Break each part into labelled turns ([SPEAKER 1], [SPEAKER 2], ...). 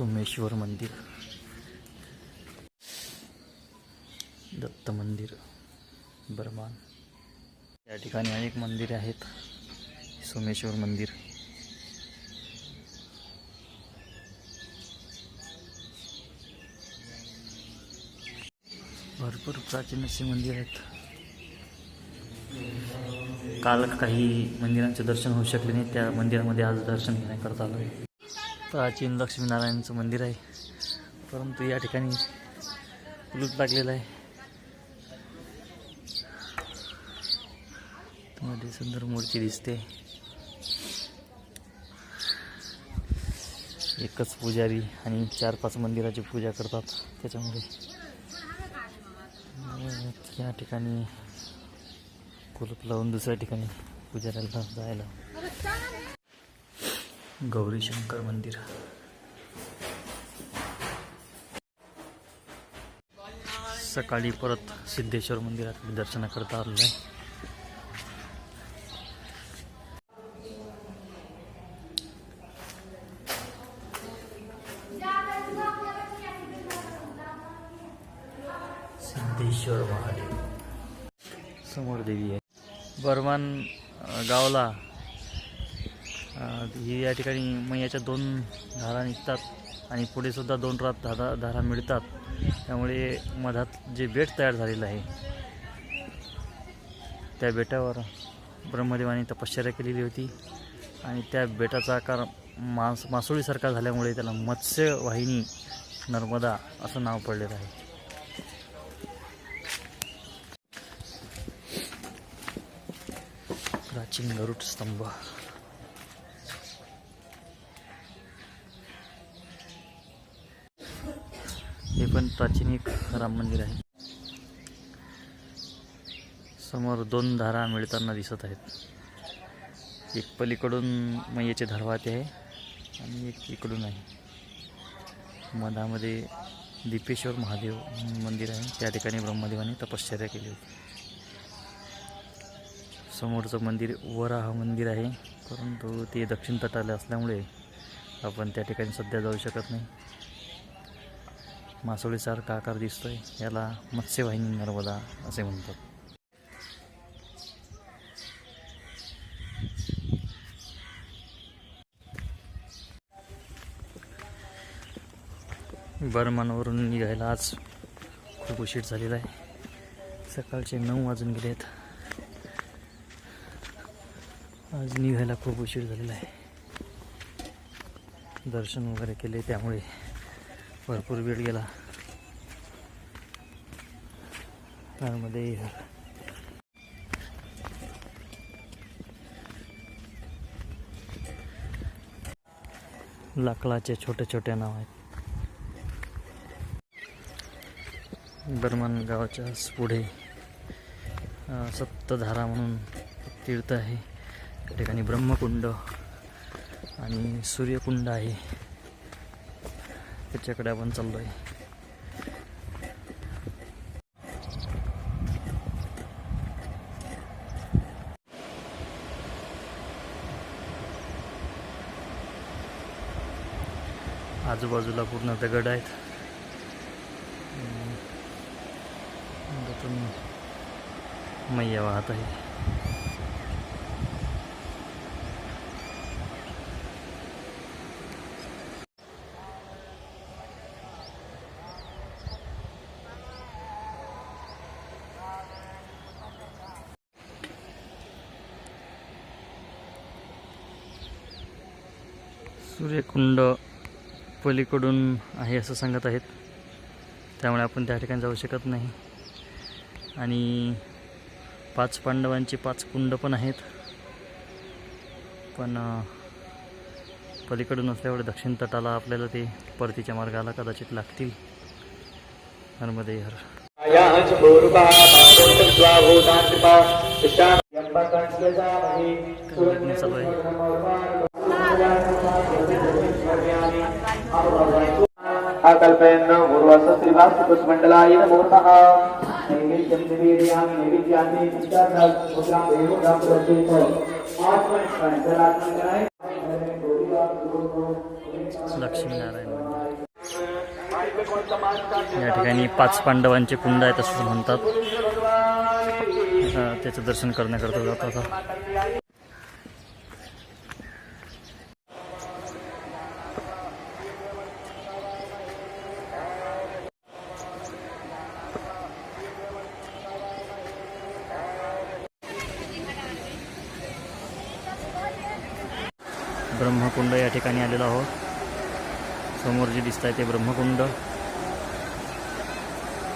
[SPEAKER 1] सोमेश्वर मंदिर. दत्त मंदिर बर्मान. या ठिकाणी अनेक मंदिरे आहेत. सोमेश्वर मंदिर. भरपूर प्राचीन असे मंदिर आहेत. काल काही मंदिरांचे दर्शन होऊ शकले नाही. त्या मंदिरामध्ये आज दर्शन घेण्याकरता आलो आहे प्राचीन लक्ष्मीनारायणचं मंदिर आहे. परंतु या ठिकाणी कुलूप लागलेलं आहे. मध्ये सुंदर मूर्ती दिसते. एकच पुजारी आणि चार पाच मंदिराची पूजा करतात त्याच्यामुळे या ठिकाणी कुलूप लावून दुसऱ्या ठिकाणी पुजाऱ्याला जायला. गौरी शंकर मंदिर। सकाळी परत सिद्धेश्वर मंदिरात दर्शनाकरता आलेलो आहे सिद्धेश्वर महादेव. समोर देवी आहे. बर्मान अ, गावाला अ, ही या ठिकाणी मैयाच्या दोन धारा निघतात आणि पुढेसुद्धा दोन रात धारा धारा मिळतात. त्यामुळे मधात जे बेट तयार झालेलं आहे त्या बेटावर ब्रह्मदेवाने तपश्चर्या केलेली होती. आणि त्या बेटाचा आकार मास मासोळीसारखा झाल्यामुळे त्याला मत्स्यवाहिनी नर्मदा असं नाव पडलेलं आहे. प्राचीन गरुड स्तंभ. पण प्राचीन एक राम मंदिर आहे. समोर दोन धारा मिळताना दिसत आहेत. एक पलीकडून मैयाचे धारवाते आहे आणि एक इकडून आहे. मधामध्ये दीपेश्वर महादेव मंदिर आहे. त्या ठिकाणी ब्रह्मदेवाने तपश्चर्या केली होती. समोरचं मंदिर वराह मंदिर आहे. परंतु ते दक्षिण तटाला असल्यामुळे आपण त्या ठिकाणी सध्या जाऊ शकत नाही. मासोळीसारखा आकार दिसतोय याला मत्स्यवाहिनी नर्मदा असे म्हणतात. बर्मानवरून निघायला आज खूप उशीर झालेला आहे. सकाळचे नऊ वाजून गेले आहेत आज निघायला खूप उशीर झालेला आहे. दर्शन वगैरे केले त्यामुळे. भरपूर वेळ गेला. त्यामध्ये लाकडाचे छोटे छोटे नाव आहेत. बर्मन गावाच्या पुढे सप्तधारा म्हणून तीर्थ आहे. त्या ठिकाणी ब्रह्मकुंड आणि सूर्यकुंड आहे. त्याच्याकडे आपण चाललो आहे आजूबाजूला पूर्ण दगड आहेत. मैया वाहत आहे. सूर्यकुंड पलीकडून आहे असं सांगत आहेत. त्यामुळे आपण त्या ठिकाणी जाऊ शकत नाही. आणि पाच पांडवांचे पाच कुंड पण आहेत. पण पलीकडून असल्यामुळे दक्षिण तटाला आपल्याला ते परतीच्या मार्गाला कदाचित लागतील. नर्मदे हर.
[SPEAKER 2] याः च नैवेद्यं नैवेद्यानि
[SPEAKER 1] लक्ष्मीनारायण या ठिकाणी पाच पांडवांचे कुंड आहेत असं म्हणतात. त्याचं दर्शन करण्याकरता जात आता ब्रह्मकुंड या ठिकाणी आलेलो आहोत. समोर जे दिसत आहे ते ब्रह्मकुंड.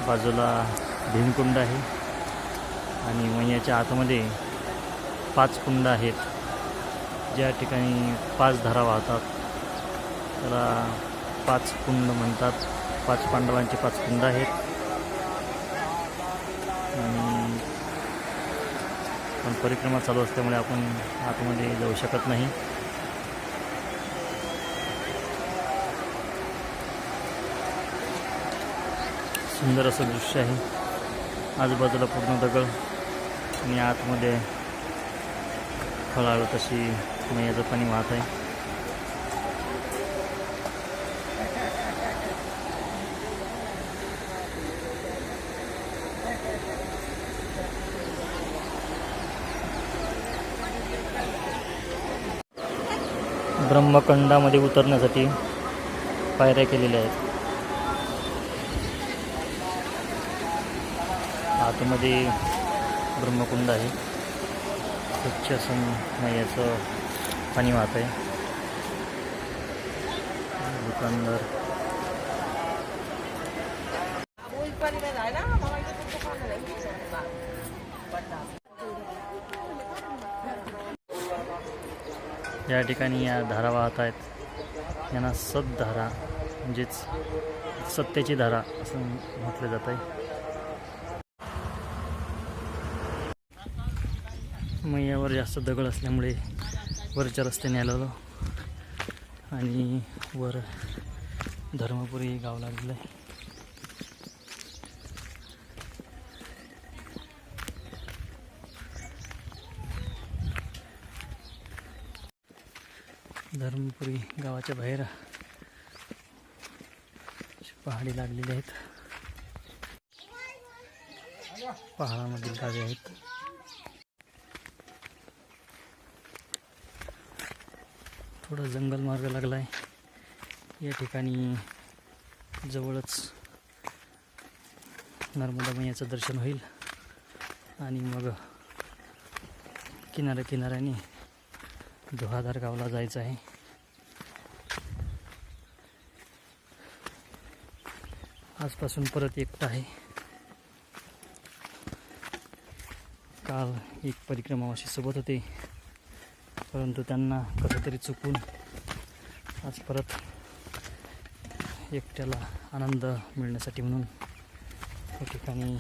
[SPEAKER 1] बाजूला भीमकुंड आहे. आणि मैयाच्या आतमध्ये पाच कुंड आहेत. ज्या ठिकाणी पाच धारा वाहतात. त्याला पाच कुंड म्हणतात. पाच पांडवांचे पाच कुंड आहेत. आणि पण परिक्रमा चालू असल्यामुळे आपण आतमध्ये जाऊ शकत नाही. सुंदर असं दृश्य आहे. आजूबाजूला पूर्ण दगड आणि आतमध्ये फळाळत अशी मैयाचं पाणी वाहत आहे. ब्रह्मकंडामध्ये उतरण्यासाठी पायऱ्या केलेल्या आहेत. आतमध्ये ब्रह्मकुंड आहे. स्वच्छ असं मैयाचं पाणी वाहत आहे. दुकानदार. या ठिकाणी या धारा वाहत आहेत. यांना सतधारा म्हणजेच सत्याची धारा असं म्हटलं जात आहे. मैयावर जास्त दगड असल्यामुळे वरच्या रस्त्याने आलेलो. आणि वर धर्मपुरी गाव लागलेलं आहे धर्मपुरी गावाच्या बाहेर पहाडी लागलेली आहेत. पहाडामधील गावे आहेत. थोडा जंगल मार्ग लागला आहे या ठिकाणी जवळच नर्मदा मैयाचं दर्शन होईल. आणि मग किनाऱ्या किनाऱ्याने धुहाधार गावला जायचं आहे. आजपासून परत एकटा आहे. काल एक परिक्रमावाशी सोबत होते. परंतु त्यांना कसं तरी चुकून आज परत एकट्याला आनंद मिळण्यासाठी म्हणून या ठिकाणी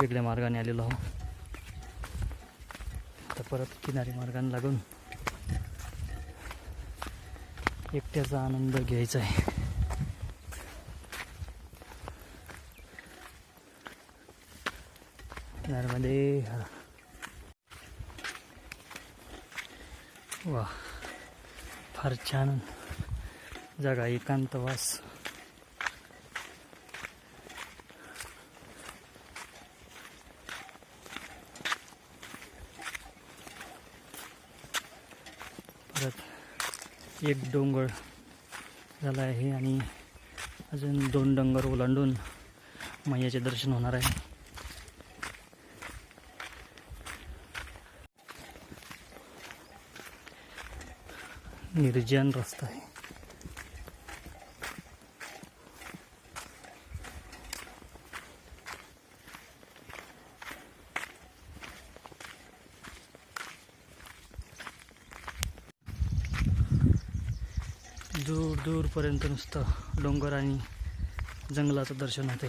[SPEAKER 1] वेगळ्या मार्गाने आलेलो आहोत. आता परत किनारी मार्गाने लागून एकट्याचा आनंद घ्यायचा आहे. किनारमध्ये वा फार छान जागा एकांतवास परत एक डोंगर झाला आहे आणि अजून दोन डोंगर ओलांडून मैयाचे दर्शन होणार आहे. निर्जन रस्ता आहे. दूर दूरपर्यंत नुसतं डोंगर आणि जंगलाचं दर्शन होते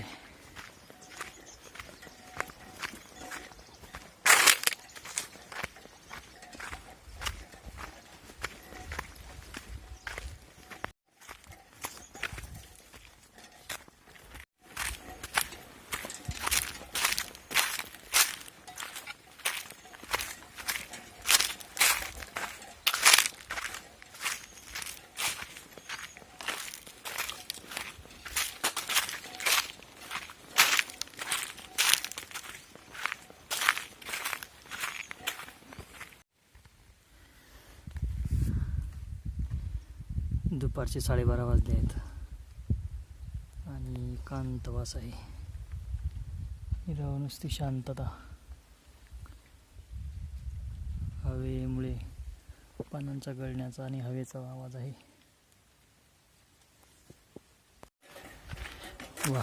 [SPEAKER 1] दुपारचे साडेबारा वाजले आहेत. आणि कांतवास आहे इथं नुसती शांतता. हवेमुळे पानांचा गळण्याचा आणि हवेचा आवाज आहे. वा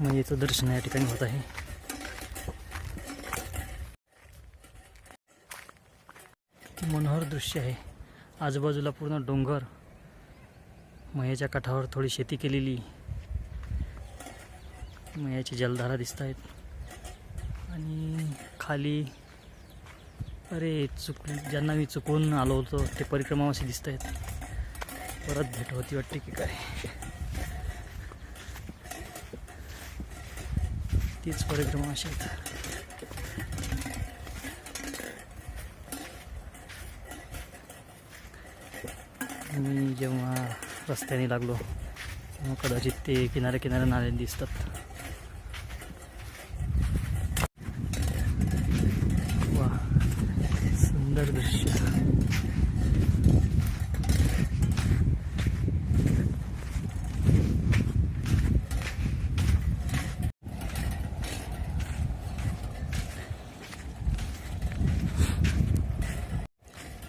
[SPEAKER 1] मयेचं दर्शन या ठिकाणी होत आहे. मनोहर दृश्य आहे. आजूबाजूला पूर्ण डोंगर मयाच्या काठावर थोडी शेती केलेली. मयाची जलधारा दिसत आहेत आणि खाली अरे चुक ज्यांना मी चुकून आलो होतो ते परिक्रमावासी दिसत आहेत परत भेट होती वाटते की काय. तीच परिक्रमावासी आहेत. मी जेव्हा रस्त्याने लागलो. कदाचित ते किनारे किनारे नाले दिसतात. वा सुंदर दृश्य.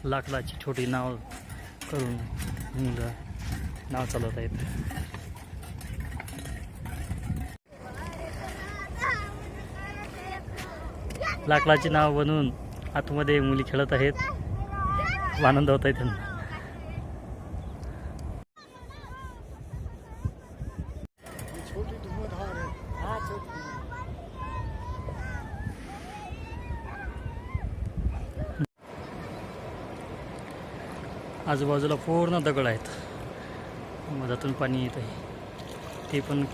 [SPEAKER 1] लाकडाची छोटी नाव करून मुलं नाव चालवत आहेत लाकडाची नाव बनवून आतमध्ये मुली खेळत आहेत. आनंद होत आहे त्यांना. आजूबाजूला पूर्ण दगड आहेत. मधातून पाणी येत आहे. ते पण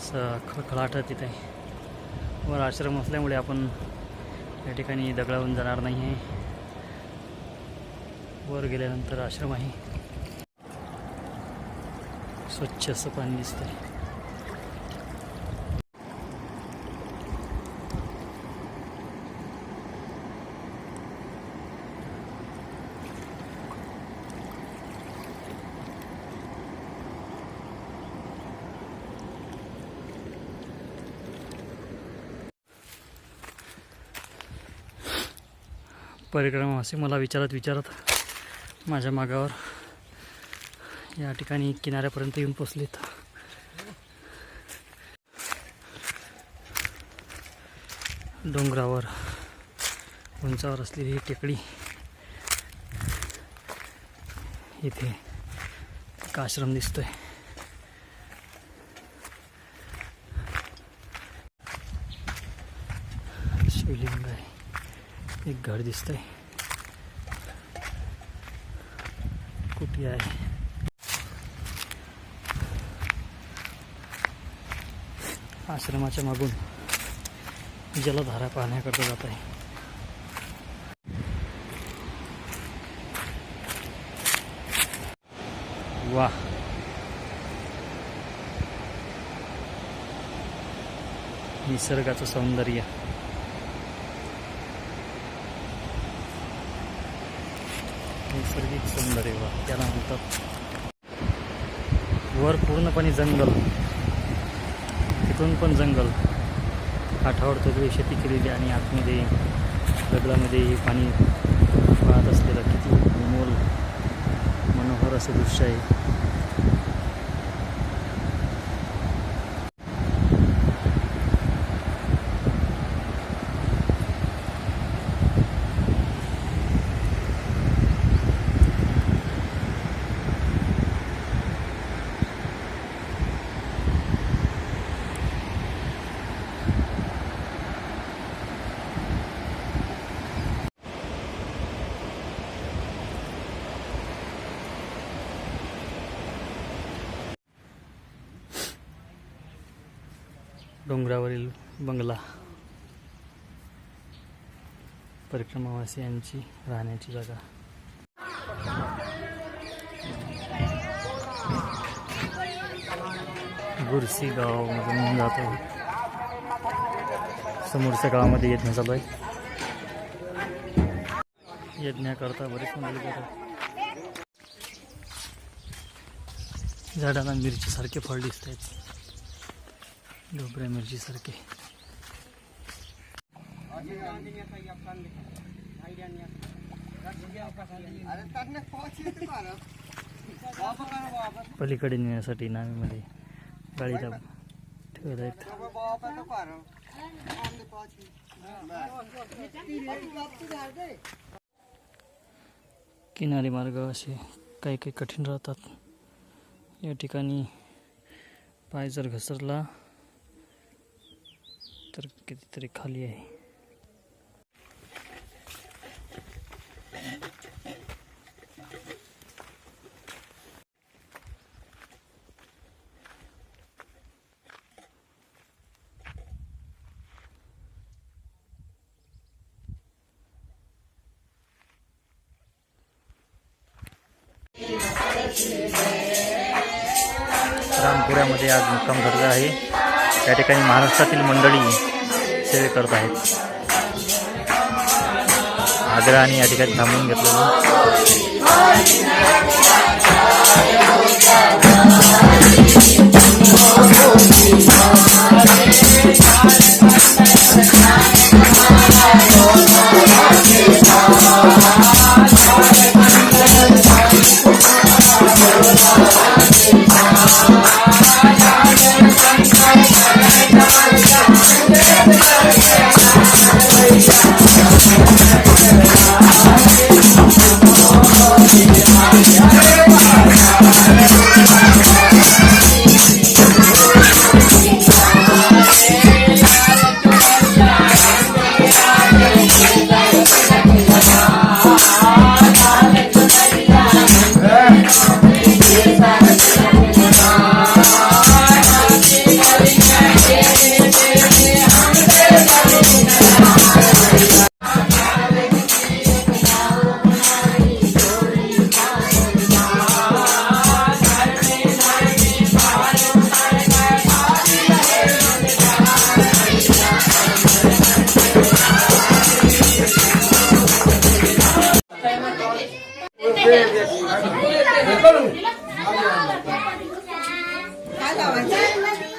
[SPEAKER 1] स खळखळाटत येत आहे. वर आश्रम असल्यामुळे आपण या ठिकाणी दगडावून जाणार नाही आहे. वर गेल्यानंतर आश्रम आहे. स्वच्छ असं पाणी दिसतंय. परिक्रमा असे मला विचारत विचारत माझ्या मागावर या ठिकाणी किनाऱ्यापर्यंत येऊन पोचलेत. डोंगरावर उंचावर असलेली ही टेकडी इथे एक आश्रम दिसतोय. शिवलिंग आहे. एक घर दिसतंय. कुठे आहे? आश्रमाच्या मागून जलधारा पाहण्याकरता जात आहे. वा निसर्गाचं सौंदर्य. नैसर्गिक सौंदर्य त्याला म्हणतात वर पूर्णपणे जंगल. तिथून पण जंगल. काठावर सगळी शेती केलेली आणि आतमध्ये दगडामध्ये हे पाणी वाहत असलेलं किती मोल मनोहर असं दृश्य आहे. डोंगरावरील बंगला. परिक्रमावासियांची राहण्याची जागा. गुरसी गावामधून जातो. समोरच्या गावामध्ये यज्ञ चालू आहे. यज्ञाकरता बरेच मंडळी जातात झाडाला मिरचीसारखे फळ दिसत आहेत ढोबऱ्या मिरचीसारखे. पलीकडे नेण्यासाठी नावेमध्ये गाडीला ठेवत आहेत. किनारी मार्ग असे काही काही कठीण राहतात. या ठिकाणी पाय जर घसरला तर कितीतरी खाली आहे रामपुऱ्यामध्ये आज मुक्काम धरला आहे त्या ठिकाणी महाराष्ट्रातील मंडळी सेवे करत आहेत. आग्रहाने या ठिकाणी थांबून घेतलेलं.